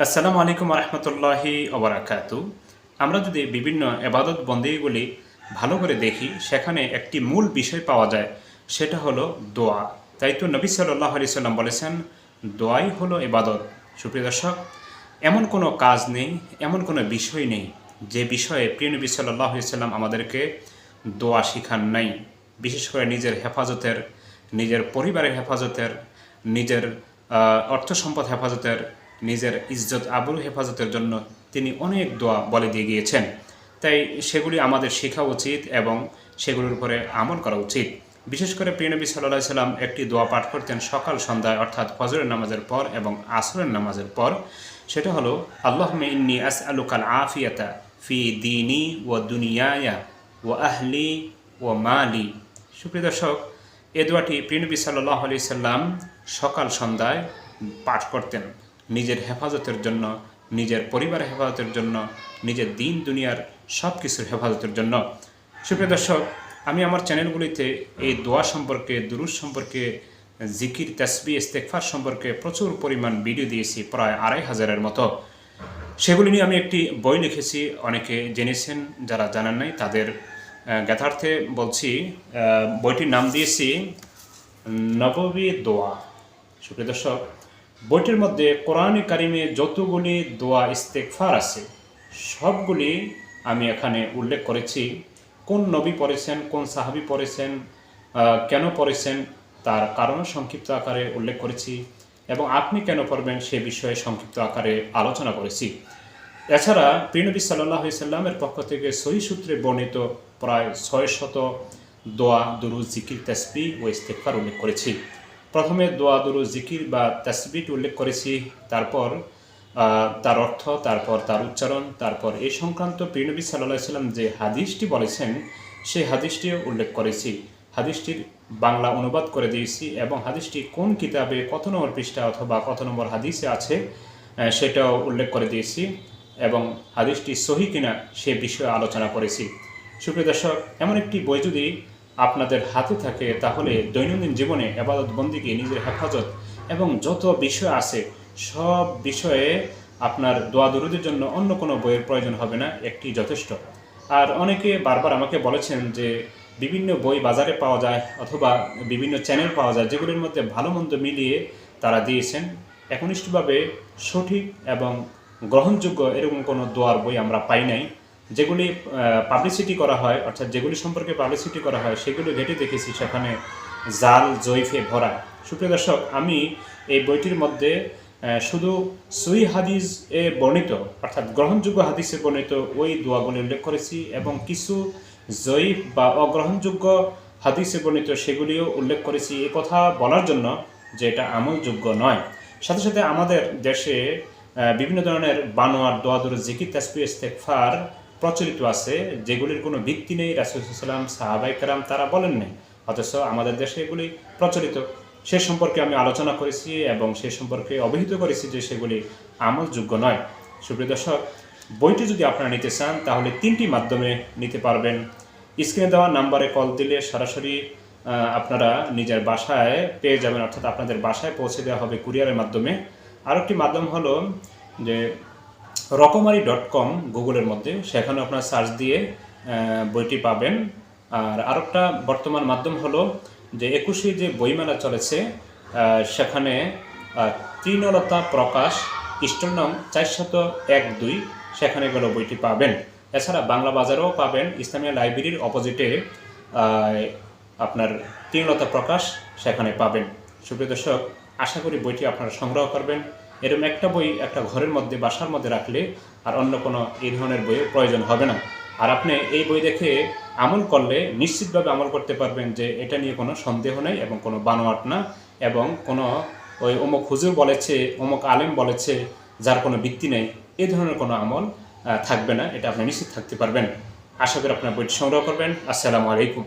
আসসালামু আলাইকুম রহমতুল্লাহি ওবরাকাতু আমরা যদি বিভিন্ন এবাদত বন্দেগুলি ভালো করে দেখি, সেখানে একটি মূল বিষয় পাওয়া যায়, সেটা হলো দোয়া। তাই তো নবী সাল্লাহ আলি সাল্লাম বলেছেন, দোয়াই হলো এবাদত সুপ্রিয় দর্শক, এমন কোনো কাজ নেই, এমন কোনো বিষয় নেই, যে বিষয়ে প্রিয় নবী সাল্লাহ সাল্লাম আমাদেরকে দোয়া শিখান নাই। বিশেষ করে নিজের হেফাজতের, নিজের পরিবারের হেফাজতের, নিজের অর্থ সম্পদ হেফাজতের নিজের ইজ্জত আবরু হেফাজতের জন্য তিনি অনেক দোয়া বলে দিয়ে গিয়েছেন। তাই সেগুলি আমাদের শেখা উচিত এবং সেগুলোর উপরে আমল করা উচিত। বিশেষ করে প্রিয়নবী সাল্লাহ সাল্লাম একটি দোয়া পাঠ করতেন সকাল, সন্ধ্যায়, অর্থাৎ ফজরের নামাজের পর এবং আসরের নামাজের পর। সেটা হলো আল্লাহ ইন্নি আস আলুকাল আফিয়াতা ফি দিনী ও দুনিয়ায়া ও আহলি ও মালি। সুপ্রিয় দর্শক, এ দোয়াটি প্রিয়নবী সাল্লাহ আলি সাল্লাম সকাল, সন্ধ্যায় পাঠ করতেন। নিজের হেফাজতের জন্য, নিজের পরিবারের হেফাজতের জন্য, নিজের দিন দুনিয়ার সব কিছুর হেফাজতের জন্য। সুপ্রিয় দর্শক, আমি আমার চ্যানেলগুলিতে এই দোয়া সম্পর্কে দুরুজ সম্পর্কে, জিকির তাসবি ইস্তেকফার সম্পর্কে প্রচুর পরিমাণ ভিডিও দিয়েছি, প্রায় আড়াই হাজারের মতো। সেগুলি নিয়ে আমি একটি বই লিখেছি, অনেকে জেনেছেন, যারা জানেন নাই, তাদের জ্ঞাতার্থে বলছি বইটির নাম দিয়েছি, নববী দোয়া। সুপ্রিয় দর্শক বইটির মধ্যে কোরআনে কারিমে যতগুলি দোয়া ইস্তেকফার আছে, সবগুলি আমি এখানে উল্লেখ করেছি। কোন নবী পড়েছেন, কোন সাহাবি পড়েছেন কেন পড়েছেন, তার কারণ সংক্ষিপ্ত আকারে উল্লেখ করেছি এবং আপনি কেন পড়বেন সে বিষয়ে সংক্ষিপ্ত আকারে আলোচনা করেছি। এছাড়া প্রিনবী সাল্লাহ সাল্লামের পক্ষ থেকে সহি সূত্রে বর্ণিত প্রায় ছয় শত দোয়া দুরু জিকির তাসবি ও ইস্তেকফার উল্লেখ করেছি। প্রথমে দোয়া, দুরু, জিকির বা তাসবিট উল্লেখ করেছি, তারপর তার অর্থ, তারপর তার উচ্চারণ, তারপর এই সংক্রান্ত প্রিনবী সাল্লাহ সাল্লাম যে হাদিসটি বলেছেন, সেই হাদিসটিও উল্লেখ করেছি। হাদিসটির বাংলা অনুবাদ করে দিয়েছি এবং হাদিসটি কোন কিতাবে কত নম্বর পৃষ্ঠা অথবা কত নম্বর হাদিসে আছে সেটাও উল্লেখ করে দিয়েছি এবং হাদিসটি সহি কিনা সে বিষয়ে আলোচনা করেছি। সুপ্রিয় দর্শক, এমন একটি বই যদি আপনাদের হাতে থাকে তাহলে দৈনন্দিন জীবনে আবাদত বন্দিকে নিজের হেফাজত এবং যত বিষয় আছে সব বিষয়ে আপনার দোয়া দরুদের জন্য অন্য কোনো বইয়ের প্রয়োজন হবে না, একটি যথেষ্ট। আর অনেকে বারবার আমাকে বলেছেন যে বিভিন্ন বই বাজারে পাওয়া যায় অথবা বিভিন্ন চ্যানেল পাওয়া যায় যেগুলির মধ্যে ভালো মন্দ মিলিয়ে তারা দিয়েছেন। একনিষ্ঠভাবে সঠিক এবং গ্রহণযোগ্য এরকম কোনো দোয়ার বই আমরা পাই নাই। যেগুলি পাবলিসিটি করা হয়, অর্থাৎ যেগুলি সম্পর্কে পাবলিসিটি করা হয়, সেগুলি ঘেটে দেখেছি সেখানে জাল, জৈফে ভরা। সুপ্রিয় দর্শক, আমি এই বইটির মধ্যে শুধু সুই হাদিস এ বর্ণিত, অর্থাৎ গ্রহণযোগ্য হাদিসে বর্ণিত ওই দোয়াগুলি উল্লেখ করেছি এবং কিছু জয়ীফ বা অগ্রহণযোগ্য হাদিসে বর্ণিত সেগুলিও উল্লেখ করেছি এ কথা বলার জন্য যে এটা আমলযোগ্য নয়। সাথে সাথে আমাদের দেশে বিভিন্ন ধরনের বানোয়ার, দোয়াদুর, জিকির তাসপি ইস্তেকফার প্রচলিত আছে, যেগুলির কোনো ভিত্তি নেই রাসুলাম সাহাবাই কারাম তারা বলেন নাই। অথচ আমাদের দেশে এগুলি প্রচলিত। সে সম্পর্কে আমি আলোচনা করেছি এবং সে সম্পর্কে অবহিত করেছি যে সেগুলি আমলযোগ্য নয়। সুপ্রিয় দর্শক, বইটি যদি আপনারা নিতে চান, তাহলে তিনটি মাধ্যমে নিতে পারবেন। স্ক্রিনে দেওয়া নাম্বারে কল দিলে সরাসরি আপনারা নিজের বাসায় পেয়ে যাবেন, অর্থাৎ আপনাদের বাসায় পৌঁছে দেওয়া হবে কুরিয়ারের মাধ্যমে। আরেকটি মাধ্যম হলো যে রকমারি ডট কম গুগলের মধ্যে। সেখানে আপনার সার্চ দিয়ে বইটি পাবেন। আর আরেকটা বর্তমান মাধ্যম হলো যে একুশে যে বইমেলা চলেছে সেখানে তৃণলতা প্রকাশ, স্টোর নং চারশত এক দুই, সেখানে গেলে বইটি পাবেন। এছাড়া বাংলা বাজারেও পাবেন। ইসলামিয়া লাইব্রেরির অপোজিটে আপনার তৃণলতা প্রকাশ, সেখানে পাবেন। সুপ্রিয় দর্শক, আশা করি বইটি আপনারা সংগ্রহ করবেন। এরকম একটা বই একটা ঘরের মধ্যে, বাসার মধ্যে রাখলে আর অন্য কোনো এই ধরনের বইয়ের প্রয়োজন হবে না। আর আপনি এই বই দেখে আমল করলে নিশ্চিতভাবে আমল করতে পারবেন যে এটা নিয়ে কোনো সন্দেহ নেই এবং কোনো বানোয়াট না এবং কোনো ওই অমুক হুজুর বলেছে, অমুক আলেম বলেছে যার কোনো ভিত্তি নেই, এ ধরনের কোনো আমল থাকবে না। এটা আপনি নিশ্চিত থাকতে পারবেন। আশা করি আপনার বইটি সংগ্রহ করবেন। আসসালামু আলাইকুম।